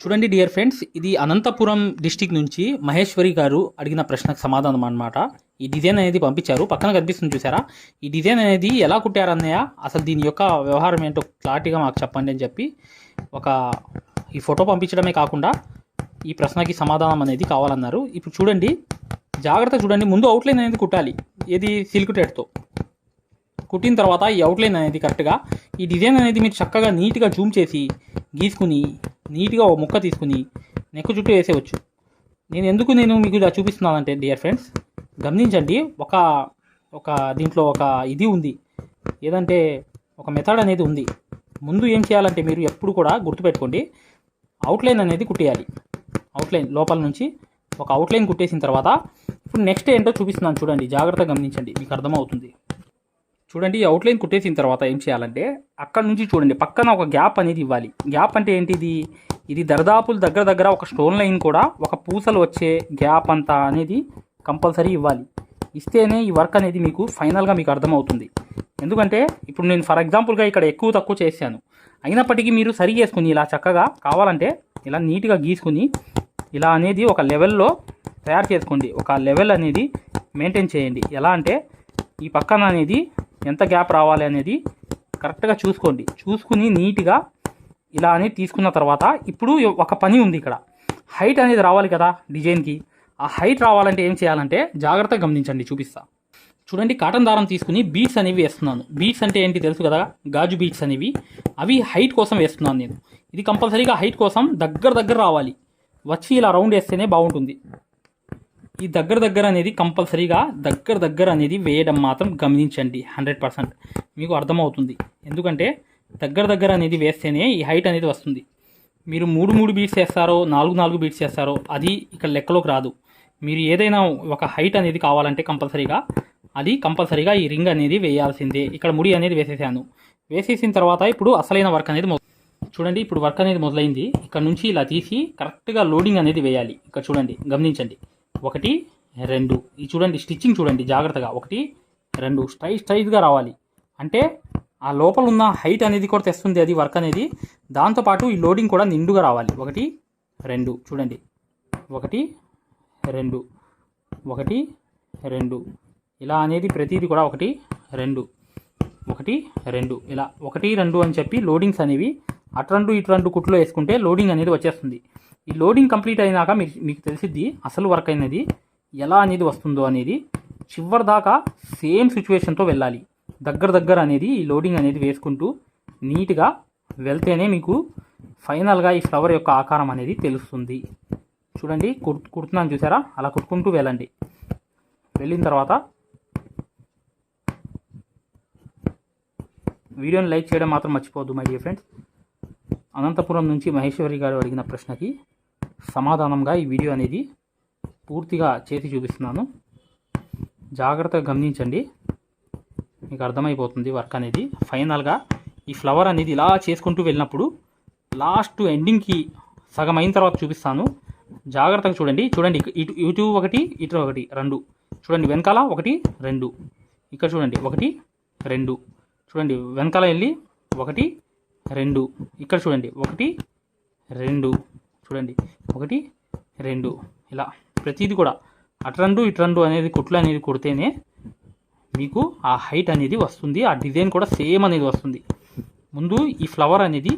చూడండి dear friends ఇది Anantapuram district నుంచి మహేశ్వరి గారు అడిగిన ప్రశ్నకు సమాధానం అనమాట ఈ డిజైన్ అనేది పంపించారు. పక్కన కనిపిస్తుంది చూసారా? ఈ డిజైన్ అనేది ఎలా కుట్టారన్నయ్య అసలు దీని యొక్క వ్యవహారం ఏంటో క్లారిటీగా మాకు చెప్పండి అని చెప్పి ఒక ఈ ఫోటో పంపించడమే కాకుండా ఈ ప్రశ్నకి సమాధానం అనేది కావాలన్నారు. ఇప్పుడు చూడండి జాగ్రత్త చూడండి. ముందు అవుట్లైన్ అనేది కుట్టాలి. ఏది? సిల్క్ టెట్తో కుట్టిన తర్వాత ఈ అవుట్లైన్ అనేది కరెక్ట్గా ఈ డిజైన్ అనేది మీరు చక్కగా నీట్గా జూమ్ చేసి గీసుకుని నీట్గా ఒక ముక్క తీసుకుని నెక్ చుట్టూ వేసేవచ్చు నేను ఎందుకు నేను మీకు ఇలా చూపిస్తున్నానంటే డియర్ ఫ్రెండ్స్ గమనించండి ఒక ఒక దీంట్లో ఒక ఇది ఉంది. ఏదంటే ఒక మెథడ్ అనేది ఉంది. ముందు ఏం చేయాలంటే మీరు ఎప్పుడు కూడా గుర్తుపెట్టుకోండి అవుట్లైన్ అనేది కుట్టేయాలి. అవుట్లైన్ లోపల నుంచి ఒక అవుట్లైన్ కుట్టేసిన తర్వాత ఇప్పుడు నెక్స్ట్ ఏంటో చూపిస్తున్నాను చూడండి జాగ్రత్తగా గమనించండి మీకు అర్థమవుతుంది. చూడండి ఈ అవుట్లైన్ కుట్టేసిన తర్వాత ఏం చేయాలంటే అక్కడ నుంచి చూడండి పక్కన ఒక గ్యాప్ అనేది ఇవ్వాలి. గ్యాప్ అంటే ఏంటిది? ఇది దరదాపులు దగ్గర దగ్గర ఒక స్టోన్ లైన్ కూడా ఒక పూసలు వచ్చే గ్యాప్ అంతా అనేది కంపల్సరీ ఇవ్వాలి. ఇస్తేనే ఈ వర్క్ అనేది మీకు ఫైనల్గా మీకు అర్థమవుతుంది. ఎందుకంటే ఇప్పుడు నేను ఫర్ ఎగ్జాంపుల్గా ఇక్కడ ఎక్కువ తక్కువ చేశాను. అయినప్పటికీ మీరు సరి చేసుకుని ఇలా చక్కగా కావాలంటే ఇలా నీట్గా గీసుకుని ఇలా అనేది ఒక లెవెల్లో తయారు చేసుకోండి. ఒక లెవెల్ అనేది మెయింటైన్ చేయండి. ఎలా అంటే ఈ పక్కన అనేది ఎంత గ్యాప్ రావాలి అనేది కరెక్ట్గా చూసుకోండి. చూసుకుని నీట్గా ఇలా అని తీసుకున్న తర్వాత ఇప్పుడు ఒక పని ఉంది ఇక్కడ. హైట్ అనేది రావాలి కదా డిజైన్కి. ఆ హైట్ రావాలంటే ఏం చేయాలంటే జాగ్రత్తగా గమనించండి చూపిస్తా. చూడండి కాటన్ దారం తీసుకుని బీట్స్ అనేవి వేస్తున్నాను. బీట్స్ అంటే ఏంటి తెలుసు కదా? గాజు బీట్స్ అనేవి. అవి హైట్ కోసం వేస్తున్నాను నేను. ఇది కంపల్సరీగా హైట్ కోసం దగ్గర దగ్గర రావాలి. వచ్చి ఇలా రౌండ్ వేస్తేనే బాగుంటుంది. ఈ దగ్గర దగ్గర అనేది కంపల్సరీగా దగ్గర దగ్గర అనేది వేయడం మాత్రం గమనించండి హండ్రెడ్ పర్సెంట్. మీకు అర్థమవుతుంది. ఎందుకంటే దగ్గర దగ్గర అనేది వేస్తేనే ఈ హైట్ అనేది వస్తుంది. మీరు మూడు మూడు బీట్స్ వేస్తారో నాలుగు నాలుగు బీట్స్ వేస్తారో అది ఇక్కడ లెక్కలోకి రాదు. మీరు ఏదైనా ఒక హైట్ అనేది కావాలంటే కంపల్సరీగా అది కంపల్సరీగా ఈ రింగ్ అనేది వేయాల్సిందే. ఇక్కడ ముడి అనేది వేసేసాను. వేసేసిన తర్వాత ఇప్పుడు అసలైన వర్క్ అనేది చూడండి ఇప్పుడు వర్క్ అనేది మొదలైంది. ఇక్కడ నుంచి ఇలా తీసి కరెక్ట్గా లోడింగ్ అనేది వేయాలి. ఇక్కడ చూడండి గమనించండి. ఒకటి రెండు. ఇది చూడండి స్టిచ్చింగ్ చూడండి జాగ్రత్తగా. ఒకటి రెండు. స్ట్రైట్ స్ట్రైట్గా రావాలి. అంటే ఆ లోపల ఉన్న హైట్ అనేది కూడా తెస్తుంది అది వర్క్ అనేది. దాంతోపాటు ఈ లోడింగ్ కూడా నిండుగా రావాలి. ఒకటి రెండు. చూడండి. ఒకటి రెండు. ఒకటి రెండు. ఇలా అనేది ప్రతిదీ కూడా ఒకటి రెండు. ఒకటి రెండు. ఇలా ఒకటి రెండు అని చెప్పి లోడింగ్స్ అనేవి అటు రెండు ఇటు రెండు కుట్లో వేసుకుంటే లోడింగ్ అనేది వచ్చేస్తుంది. ఈ లోడింగ్ కంప్లీట్ అయినాక మీకు మీకు తెలిసిద్ది అసలు వర్క్ అయినది ఎలా అనేది వస్తుందో అనేది చివరి దాకా సేమ్ సిచ్యువేషన్తో వెళ్ళాలి. దగ్గర దగ్గర అనేది ఈ లోడింగ్ అనేది వేసుకుంటూ నీట్గా వెళ్తేనే మీకు ఫైనల్గా ఈ ఫ్లవర్ యొక్క ఆకారం అనేది తెలుస్తుంది. చూడండి కుట్ కుడుతున్నాను చూసారా? అలా కుట్టుకుంటూ వెళ్ళండి. వెళ్ళిన తర్వాత వీడియోని లైక్ చేయడం మాత్రం మర్చిపోవద్దు మై డియర్ ఫ్రెండ్స్. అనంతపురం నుంచి మహేశ్వరి గారు అడిగిన ప్రశ్నకి సమాధానంగా ఈ వీడియో అనేది పూర్తిగా చేసి చూపిస్తున్నాను. జాగ్రత్తగా గమనించండి. మీకు అర్థమైపోతుంది వర్క్ అనేది. ఫైనల్గా ఈ ఫ్లవర్ అనేది ఇలా చేసుకుంటూ వెళ్ళినప్పుడు లాస్ట్ ఎండింగ్కి సగం అయిన తర్వాత చూపిస్తాను. జాగ్రత్తగా చూడండి. చూడండి ఇటు ఇటు ఒకటి ఇటు ఒకటి రెండు. చూడండి వెనకాల ఒకటి రెండు. ఇక్కడ చూడండి ఒకటి రెండు. చూడండి వెనకాల వెళ్ళి ఒకటి రెండు. ఇక్కడ చూడండి ఒకటి రెండు. చూడండి. ఒకటి రెండు. ఇలా. ప్రతిదీ కూడా అటు రెండు అనేది కుట్లు అనేది కుడితేనే మీకు ఆ హైట్ అనేది వస్తుంది. ఆ డిజైన్ కూడా సేమ్ అనేది వస్తుంది. ముందు ఈ ఫ్లవర్ అనేది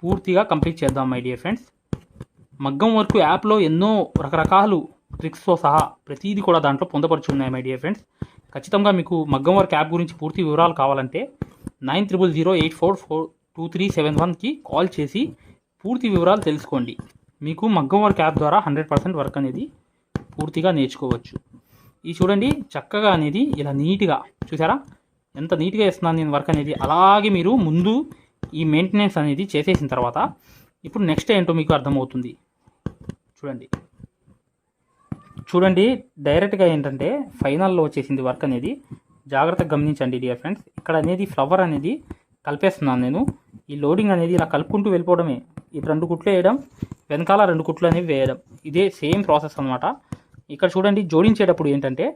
పూర్తిగా కంప్లీట్ చేద్దాం మై డియర్ ఫ్రెండ్స్ మగ్గం వర్క్ యాప్లో ఎన్నో రకరకాలు ట్రిక్స్తో సహా ప్రతిదీ కూడా దాంట్లో పొందపరిచి ఉన్నాయి మై డియర్ ఫ్రెండ్స్ ఖచ్చితంగా మీకు మగ్గం వర్క్ యాప్ గురించి పూర్తి వివరాలు కావాలంటే nine triple zero eight four four two three seven వన్కి కాల్ చేసి పూర్తి వివరాలు తెలుసుకోండి. మీకు మగ్గం వర్క్ యాప్ ద్వారా హండ్రెడ్ పర్సెంట్ వర్క్ అనేది పూర్తిగా నేర్చుకోవచ్చు. ఈ చూడండి చక్కగా అనేది ఇలా నీట్గా చూసారా? ఎంత నీట్గా వేస్తున్నాను నేను వర్క్ అనేది. అలాగే మీరు ముందు ఈ మెయింటెనెన్స్ అనేది చేసేసిన తర్వాత ఇప్పుడు నెక్స్ట్ ఏంటో మీకు అర్థమవుతుంది. చూడండి. చూడండి డైరెక్ట్గా ఏంటంటే ఫైనల్లో వచ్చేసింది వర్క్ అనేది. జాగ్రత్తగా గమనించండి డియర్ ఫ్రెండ్స్ ఇక్కడ అనేది ఫ్లవర్ అనేది కలిపేస్తున్నాను నేను. ఈ లోడింగ్ అనేది ఇలా కలుపుకుంటూ వెళ్ళిపోవడమే. ఇది రెండు కుట్లు వేయడం వెనకాల రెండు కుట్లు అనేవి వేయడం. ఇదే సేమ్ ప్రాసెస్ అనమాట ఇక్కడ చూడండి జోడించేటప్పుడు ఏంటంటే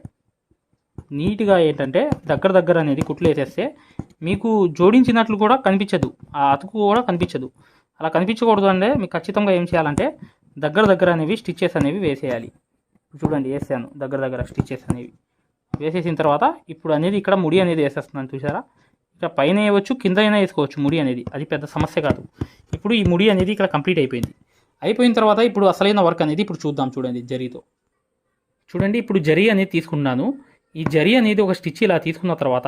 నీట్గా ఏంటంటే దగ్గర దగ్గర అనేది కుట్లు వేసేస్తే మీకు జోడించినట్లు కూడా కనిపించదు. ఆ అతుకు కూడా కనిపించదు. అలా కనిపించకూడదు అంటే మీకు ఖచ్చితంగా ఏం చేయాలంటే దగ్గర దగ్గర అనేవి స్టిచ్చెస్ అనేవి వేసేయాలి. చూడండి వేసాను దగ్గర దగ్గర స్టిచ్చెస్ అనేవి. వేసేసిన తర్వాత ఇప్పుడు అనేది ఇక్కడ ముడి అనేది వేసేస్తున్నాను చూసారా ఇక్కడ పైన వేయవచ్చు కింద అయినా వేసుకోవచ్చు ముడి అనేది. అది పెద్ద సమస్య కాదు. ఇప్పుడు ఈ ముడి అనేది ఇక్కడ కంప్లీట్ అయిపోయింది. అయిపోయిన తర్వాత ఇప్పుడు అసలైన వర్క్ అనేది ఇప్పుడు చూద్దాం చూడండి జరీతో. చూడండి ఇప్పుడు జరీ అనేది తీసుకున్నాను ఈ జరీ అనేది ఒక స్టిచ్ ఇలా తీసుకున్న తర్వాత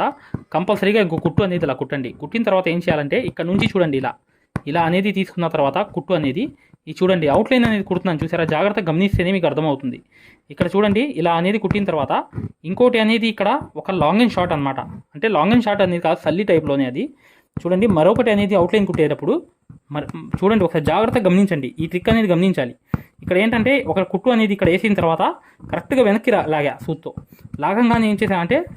కంపల్సరీగా ఇంకో కుట్టు అనేది ఇలా కుట్టండి. కుట్టిన తర్వాత ఏం చేయాలంటే ఇక్కడ నుంచి చూడండి ఇలా. ఇలా అనేది తీసుకున్న తర్వాత కుట్టు అనేది ఈ చూడండి అవుట్లైన్ అనేది కుడుతున్నాను చూసారా? జాగ్రత్తగా గమనిస్తేనే మీకు అర్థమవుతుంది. ఇక్కడ చూడండి ఇలా అనేది కుట్టిన తర్వాత ఇంకోటి అనేది ఇక్కడ ఒక లాంగ్ అండ్ షార్ట్ అనమాట అంటే లాంగ్ అండ్ షార్ట్ అనేది కాదు సల్లి టైప్లోనే అది. చూడండి మరొకటి అనేది అవుట్లైన్ కుట్టేటప్పుడు మరి చూడండి ఒకసారి జాగ్రత్తగా గమనించండి. ఈ ట్రిక్ అనేది గమనించాలి. ఇక్కడ ఏంటంటే ఒక కుట్టు అనేది ఇక్కడ వేసిన తర్వాత కరెక్ట్గా వెనక్కి రా- లాగా సూత్తో. లాగంగానే ఏం చేశానంటే అంటే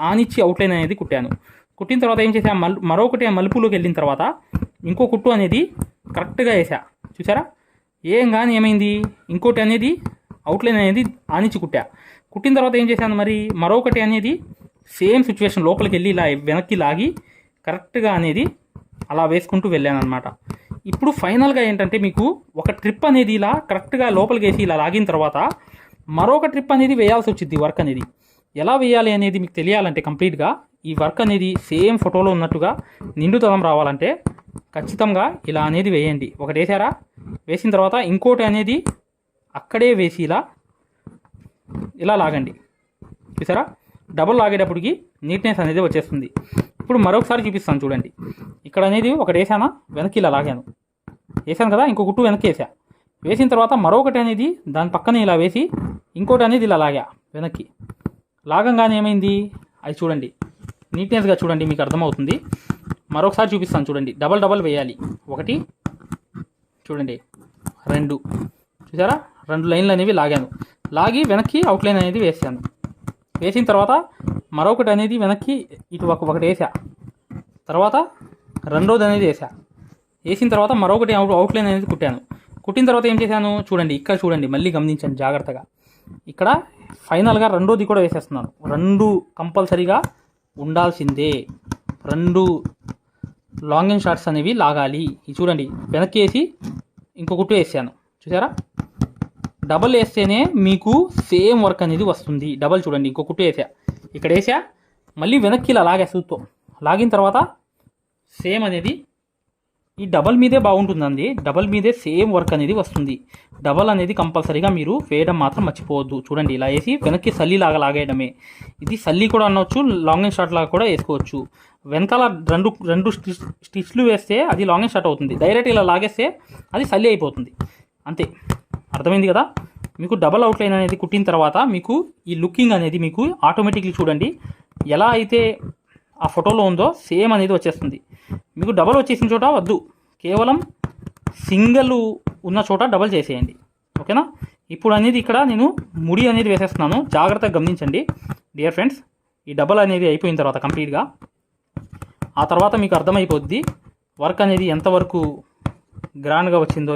ఆనిచ్చి అవుట్లైన్ అనేది కుట్టాను. కుట్టిన తర్వాత ఏం చేసా మల్ మరొకటి మలుపులోకి వెళ్ళిన తర్వాత ఇంకో కుట్టు అనేది కరెక్ట్గా వేసా చూసారా? ఏం కానీ ఏమైంది? ఇంకోటి అనేది అవుట్లైన్ అనేది ఆనించి కుట్టా. కుట్టిన తర్వాత ఏం చేశాను మరి? మరొకటి అనేది సేమ్ సిచ్యువేషన్ లోపలికి వెళ్ళి ఇలా వెనక్కి లాగి కరెక్ట్గా అనేది అలా వేసుకుంటూ వెళ్ళాను అనమాట ఇప్పుడు ఫైనల్గా ఏంటంటే మీకు ఒక ట్రిప్ అనేది ఇలా కరెక్ట్గా లోపలికి వేసి ఇలా లాగిన తర్వాత మరొక ట్రిప్ అనేది వేయాల్సి వచ్చింది వర్క్ అనేది. ఎలా వేయాలి అనేది మీకు తెలియాలంటే కంప్లీట్గా ఈ వర్క్ అనేది సేమ్ ఫోటోలో ఉన్నట్టుగా నిండుతనం రావాలంటే ఖచ్చితంగా ఇలా అనేది వేయండి. ఒకటి వేసారా? వేసిన తర్వాత ఇంకోటి అనేది అక్కడే వేసి ఇలా ఇలా లాగండి. చూసారా? డబుల్ లాగేటప్పటికి నీట్నెస్ అనేది వచ్చేస్తుంది. ఇప్పుడు మరొకసారి చూపిస్తాను చూడండి. ఇక్కడ అనేది ఒకటి వేసానా? వెనక్కి ఇలా లాగాను. వేసాను కదా? ఇంకో గుట్టు వెనక్కి వేసా. వేసిన తర్వాత మరొకటి అనేది దాని పక్కనే ఇలా వేసి ఇంకోటి అనేది ఇలా లాగా వెనక్కి. లాగంగానే ఏమైంది? అది చూడండి. నీట్నెస్గా చూడండి మీకు అర్థమవుతుంది. మరొకసారి చూపిస్తాను చూడండి. డబల్ డబల్ వేయాలి. ఒకటి చూడండి. రెండు. చూసారా? రెండు లైన్లు అనేవి లాగాను. లాగి వెనక్కి అవుట్లైన్ అనేది వేసాను. వేసిన తర్వాత మరొకటి అనేది వెనక్కి ఇటు ఒక ఒకటి వేసా తర్వాత రెండోది అనేది వేసా వేసిన తర్వాత మరొకటి అవుట్ అవుట్లైన్ అనేది కుట్టాను. కుట్టిన తర్వాత ఏం చేశాను? చూడండి. ఇక్కడ చూడండి. మళ్ళీ గమనించండి జాగ్రత్తగా. ఇక్కడ ఫైనల్గా రెండోది కూడా వేసేస్తున్నాను. రెండు కంపల్సరీగా ఉండాల్సిందే. రెండు లాంగ్ అండ్ షార్ట్స్ అనేవి లాగాలి. ఇది చూడండి వెనక్కి వేసి ఇంకో కుట్టు వేసాను. చూసారా? డబల్ వేస్తేనే మీకు సేమ్ వర్క్ అనేది వస్తుంది. డబల్ చూడండి ఇంకో కుట్టు వేసా. ఇక్కడ వేసా మళ్ళీ వెనక్కి ఇలా లాగా సూత్తో లాగిన తర్వాత సేమ్ అనేది ఈ డబల్ మీదే బాగుంటుందండి. డబల్ మీదే సేమ్ వర్క్ అనేది వస్తుంది. డబల్ అనేది కంపల్సరీగా మీరు వేయడం మాత్రం మర్చిపోవద్దు. చూడండి ఇలా వేసి వెనక్కి సల్లి లాగా లాగేయడమే. ఇది సల్లి కూడా అనవచ్చు లాంగ్ అండ్ షార్ట్ లాగా కూడా వేసుకోవచ్చు. వెనకాల రెండు రెండు స్టిచ్ స్టిచ్లు వేస్తే అది లాంగ్ అండ్ షార్ట్ అవుతుంది. డైరెక్ట్ ఇలా లాగేస్తే అది సల్లి అయిపోతుంది. అంతే. అర్థమైంది కదా? మీకు డబల్ అవుట్లైన్ అనేది కుట్టిన తర్వాత మీకు ఈ లుకింగ్ అనేది మీకు ఆటోమేటిక్లీ చూడండి. ఎలా అయితే ఆ ఫోటోలో ఉందో సేమ్ అనేది వచ్చేస్తుంది. మీకు డబల్ వచ్చేసిన చోట వద్దు. కేవలం సింగిల్ ఉన్న చోట డబల్ చేసేయండి. ఓకేనా ఇప్పుడు అనేది ఇక్కడ నేను ముడి అనేది వేసేస్తున్నాను. జాగ్రత్తగా గమనించండి. డియర్ ఫ్రెండ్స్ ఈ డబల్ అనేది అయిపోయిన తర్వాత కంప్లీట్గా ఆ తర్వాత మీకు అర్థమైపోద్ది వర్క్ అనేది ఎంతవరకు గ్రాండ్గా వచ్చిందో.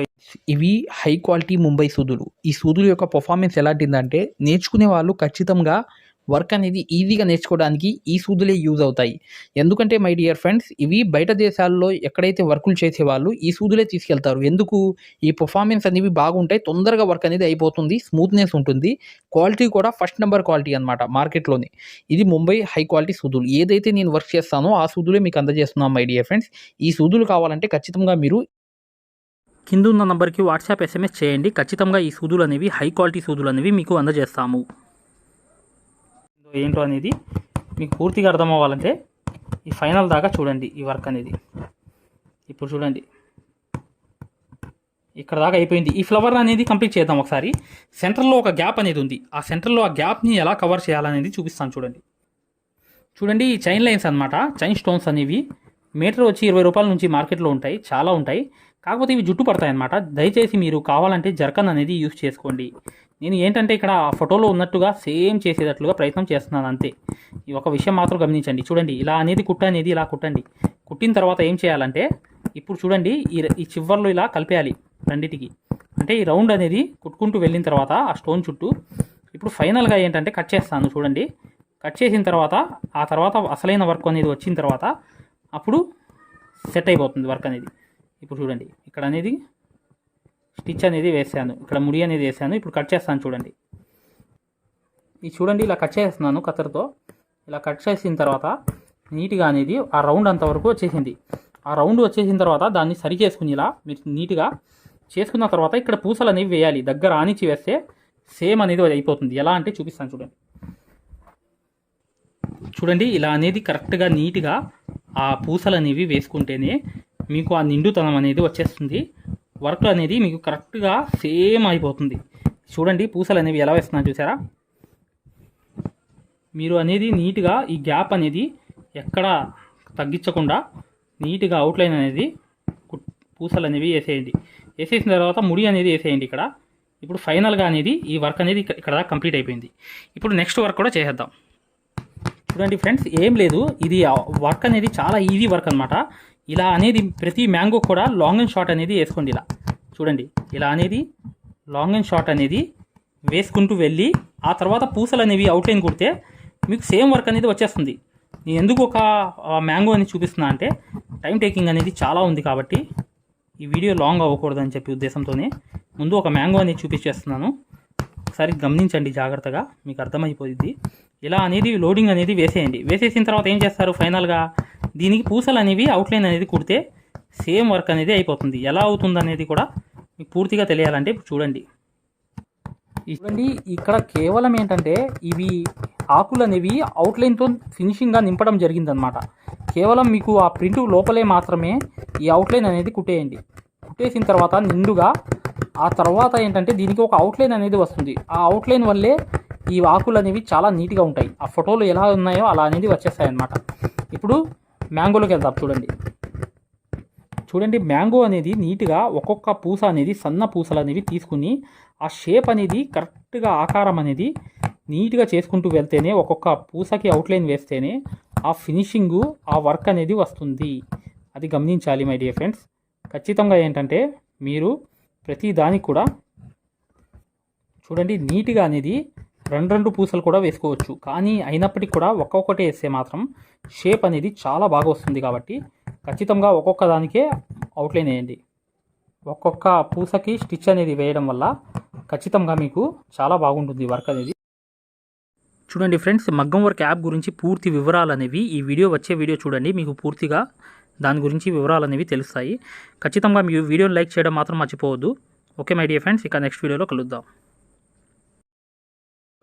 ఇవి హై క్వాలిటీ ముంబై సూదులు. ఈ సూదుల యొక్క పర్ఫార్మెన్స్ ఎలాంటిదంటే నేర్చుకునే వాళ్ళు ఖచ్చితంగా వర్క్ అనేది ఈజీగా నేర్చుకోవడానికి ఈ సూదులే యూజ్ అవుతాయి. ఎందుకంటే మై డియర్ ఫ్రెండ్స్ ఇవి బయట దేశాల్లో ఎక్కడైతే వర్కులు చేసేవాళ్ళు ఈ సూదులే తీసుకెళ్తారు. ఎందుకు? ఈ పర్ఫార్మెన్స్ అనేవి బాగుంటాయి తొందరగా వర్క్ అనేది అయిపోతుంది స్మూత్నెస్ ఉంటుంది. క్వాలిటీ కూడా ఫస్ట్ నెంబర్ క్వాలిటీ అనమాట మార్కెట్లోనే. ఇది ముంబై హై క్వాలిటీ సూదులు. ఏదైతే నేను వర్క్ చేస్తానో ఆ సూదులే మీకు అందజేస్తున్నాను మై డియర్ ఫ్రెండ్స్. ఈ సూదులు కావాలంటే ఖచ్చితంగా మీరు కింద ఉన్న నంబర్కి వాట్సాప్ ఎస్ఎంఎస్ చేయండి. ఖచ్చితంగా ఈ సూదులు అనేవి హై క్వాలిటీ సూదులు అనేవి మీకు అందజేస్తాము. ఏంటో అనేది మీకు పూర్తిగా అర్థం అవ్వాలంటే ఈ ఫైనల్ దాకా చూడండి ఈ వర్క్ అనేది. ఇప్పుడు చూడండి. ఇక్కడ దాకా అయిపోయింది. ఈ ఫ్లవర్ అనేది కంప్లీట్ చేద్దాం ఒకసారి. సెంటర్లో ఒక గ్యాప్ అనేది ఉంది. ఆ సెంటర్లో ఆ గ్యాప్ని ఎలా కవర్ చేయాలనేది చూపిస్తాను చూడండి. చూడండి ఈ చైన్ లైన్స్ అనమాట చైన్ స్టోన్స్ అనేవి మీటర్ వచ్చి ఇరవై రూపాయల నుంచి మార్కెట్లో ఉంటాయి చాలా ఉంటాయి. కాకపోతే ఇవి జుట్టు పడతాయి అన్నమాట దయచేసి మీరు కావాలంటే జర్కన్ అనేది యూస్ చేసుకోండి. నేను ఏంటంటే ఇక్కడ ఆ ఫోటోలో ఉన్నట్టుగా సేమ్ చేసేటట్లుగా ప్రయత్నం చేస్తున్నాను అంతే. ఈ ఒక విషయం మాత్రం గమనించండి. చూడండి ఇలా అనేది కుట్ట అనేది ఇలా కుట్టండి. కుట్టిన తర్వాత ఏం చేయాలంటే ఇప్పుడు చూడండి ఈ ఈ చివర్లో ఇలా కలిపేయాలి రెండిటికి. అంటే ఈ రౌండ్ అనేది కుట్టుకుంటూ వెళ్ళిన తర్వాత ఆ స్టోన్ చుట్టూ ఇప్పుడు ఫైనల్గా ఏంటంటే కట్ చేస్తాను చూడండి. కట్ చేసిన తర్వాత ఆ తర్వాత అసలైన వర్క్ అనేది వచ్చిన తర్వాత అప్పుడు సెట్ అయిపోతుంది వర్క్ అనేది. ఇప్పుడు చూడండి ఇక్కడ అనేది స్టిచ్ అనేది వేసాను ఇక్కడ ముడి అనేది వేసాను ఇప్పుడు కట్ చేస్తాను చూడండి. ఇది చూడండి ఇలా కట్ చేస్తున్నాను కత్తెరతో. ఇలా కట్ చేసిన తర్వాత నీట్గా అనేది ఆ రౌండ్ అంతవరకు వచ్చేసింది. ఆ రౌండ్ వచ్చేసిన తర్వాత దాన్ని సరి చేసుకుని ఇలా మీరు నీట్గా చేసుకున్న తర్వాత ఇక్కడ పూసలు అనేవి వేయాలి. దగ్గర ఆనిచ్చి వేస్తే సేమ్ అనేది అయిపోతుంది. ఎలా అంటే చూపిస్తాను చూడండి. చూడండి ఇలా అనేది కరెక్ట్గా నీట్గా ఆ పూసలు అనేవి వేసుకుంటేనే మీకు ఆ నిండుతనం అనేది వచ్చేస్తుంది. వర్క్ అనేది మీకు కరెక్ట్గా సేమ్ అయిపోతుంది. చూడండి పూసలు అనేవి ఎలా వేస్తున్నాను చూసారా? మీరు అనేది నీట్గా ఈ గ్యాప్ అనేది ఎక్కడ తగ్గించకుండా నీట్గా అవుట్లైన్ అనేది పూసలు అనేవి వేసేయండి. వేసేసిన తర్వాత ముడి అనేది వేసేయండి ఇక్కడ. ఇప్పుడు ఫైనల్గా అనేది ఈ వర్క్ అనేది ఇక్కడ కంప్లీట్ అయిపోయింది. ఇప్పుడు నెక్స్ట్ వర్క్ కూడా చేసేద్దాం. చూడండి ఫ్రెండ్స్ ఏం లేదు. ఇది వర్క్ అనేది చాలా ఈజీ వర్క్ అనమాట ఇలా అనేది ప్రతి మ్యాంగో కూడా లాంగ్ అండ్ షార్ట్ అనేది వేసుకోండి ఇలా. చూడండి ఇలా అనేది లాంగ్ అండ్ షార్ట్ అనేది వేసుకుంటూ వెళ్ళి ఆ తర్వాత పూసలు అనేవి అవుట్లైన్ కుడితే మీకు సేమ్ వర్క్ అనేది వచ్చేస్తుంది. నేను ఎందుకు ఒక మ్యాంగో అని చూపిస్తున్నా అంటే టైం టేకింగ్ అనేది చాలా ఉంది కాబట్టి ఈ వీడియో లాంగ్ అవ్వకూడదని చెప్పి ఉద్దేశంతోనే ముందు ఒక మ్యాంగో అనేది చూపించేస్తున్నాను. ఒకసారి గమనించండి జాగ్రత్తగా మీకు అర్థమైపోయింది ఇలా అనేది లోడింగ్ అనేది వేసేయండి. వేసేసిన తర్వాత ఏం చేస్తారు? ఫైనల్గా దీనికి పూసలు అనేవి అవుట్లైన్ అనేది కుడితే సేమ్ వర్క్ అనేది అయిపోతుంది. ఎలా అవుతుంది అనేది కూడా మీకు పూర్తిగా తెలియాలంటే ఇప్పుడు చూడండి. చూడండి ఇక్కడ కేవలం ఏంటంటే ఇవి ఆకులు అనేవి అవుట్లైన్తో ఫినిషింగ్గా నింపడం జరిగిందనమాట కేవలం మీకు ఆ ప్రింట్ లోపలే మాత్రమే ఈ అవుట్లైన్ అనేది కుట్టేయండి. కుట్టేసిన తర్వాత నిండుగా ఆ తర్వాత ఏంటంటే దీనికి ఒక అవుట్లైన్ అనేది వస్తుంది. ఆ అవుట్లైన్ వల్లే ఈ ఆకులు అనేవి చాలా నీట్గా ఉంటాయి. ఆ ఫోటోలు ఎలా ఉన్నాయో అలా అనేది వచ్చేస్తాయి అన్నమాట ఇప్పుడు మ్యాంగోలోకి వెళ్దాం చూడండి. చూడండి మ్యాంగో అనేది నీట్గా ఒక్కొక్క పూస అనేది సన్న పూసలు అనేవి తీసుకుని ఆ షేప్ అనేది కరెక్ట్గా ఆకారం అనేది నీట్గా చేసుకుంటూ వెళ్తేనే ఒక్కొక్క పూసకి అవుట్లైన్ వేస్తేనే ఆ ఫినిషింగు ఆ వర్క్ అనేది వస్తుంది. అది గమనించాలి మై డియర్ ఫ్రెండ్స్ ఖచ్చితంగా ఏంటంటే మీరు ప్రతి దానికి కూడా చూడండి నీట్గా అనేది రెండు రెండు పూసలు కూడా వేసుకోవచ్చు. కానీ అయినప్పటికీ కూడా ఒక్కొక్కటి వేస్తే మాత్రం షేప్ అనేది చాలా బాగా వస్తుంది కాబట్టి ఖచ్చితంగా ఒక్కొక్క దానికే అవుట్లైన్ వేయండి. ఒక్కొక్క పూసకి స్టిచ్ అనేది వేయడం వల్ల ఖచ్చితంగా మీకు చాలా బాగుంటుంది వర్క్ అనేది. చూడండి ఫ్రెండ్స్ మగ్గం వర్క్ యాప్ గురించి పూర్తి వివరాలు అనేవి ఈ వీడియో వచ్చే వీడియో చూడండి. మీకు పూర్తిగా దాని గురించి వివరాలు అనేవి తెలుస్తాయి. ఖచ్చితంగా మీ వీడియోని లైక్ చేయడం మాత్రం మర్చిపోవద్దు. ఓకే మై డియర్ ఫ్రెండ్స్ ఇక నెక్స్ట్ వీడియోలో కలుద్దాం.